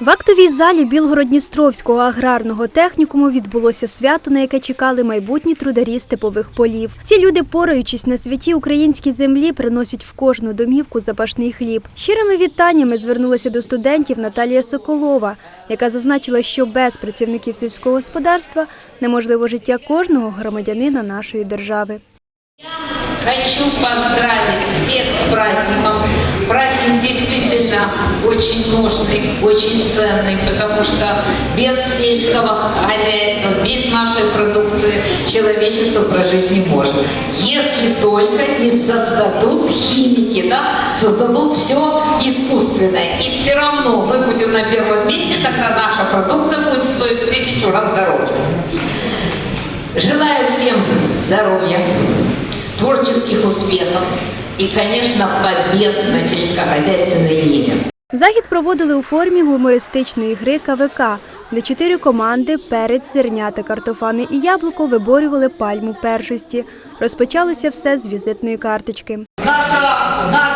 В актовій залі Білгород-Дністровського аграрного технікуму відбулося свято, на яке чекали майбутні трударі степових полів. Ці люди, пораючись на святій українській землі, приносять в кожну домівку запашний хліб. Щирими вітаннями звернулася до студентів Наталія Соколова, яка зазначила, що без працівників сільського господарства неможливо життя кожного громадянина нашої держави. Хочу поздравить очень нужный, очень ценный, потому что без сельского хозяйства, без нашей продукции человечество прожить не может. Если только не создадут химики, да, создадут все искусственное. И все равно мы будем на первом месте, тогда наша продукция будет стоить в тысячу раз дороже. Желаю всем здоровья, творческих успехов и, конечно, побед на сельскохозяйственной ниве. Захід проводили у формі гумористичної гри КВК, де чотири команди перець, зернята, картофани і яблуко виборювали пальму першості. Розпочалося все з візитної карточки. Наша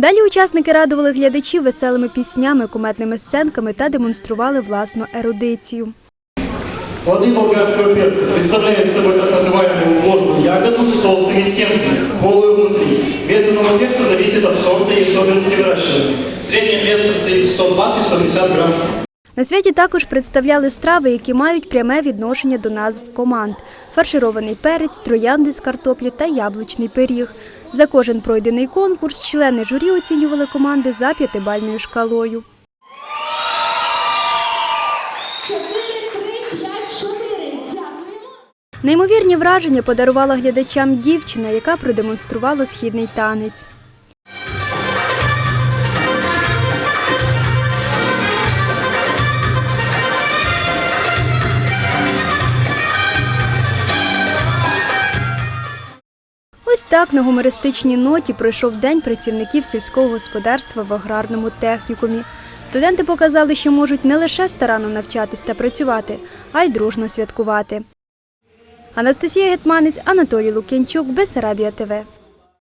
Далі учасники радували глядачів веселими піснями, куметними сценками та демонстрували власну ерудицію. Плоды болгарского перца представляют собой так называемую ложную ягоду с толстыми стенками, полую внутри. Вес данного перца зависит от сорта и особенностей выращивания. Средний вес состоит 120-150 грамм. На святі також представляли страви, які мають пряме відношення до назв команд: фарширований перець, троянди з картоплі та яблучний пиріг. За кожен пройдений конкурс члени журі оцінювали команди за п'ятибальною шкалою. 4, 3, 5, 4. Дякуємо. Неймовірні враження подарувала глядачам дівчина, яка продемонструвала східний танець. Так на гумористичній ноті пройшов день працівників сільського господарства в аграрному технікумі. Студенти показали, що можуть не лише старанно навчатись та працювати, а й дружно святкувати. Анастасія Гетманець, Анатолій Лук'янчук, Бесарабія ТВ.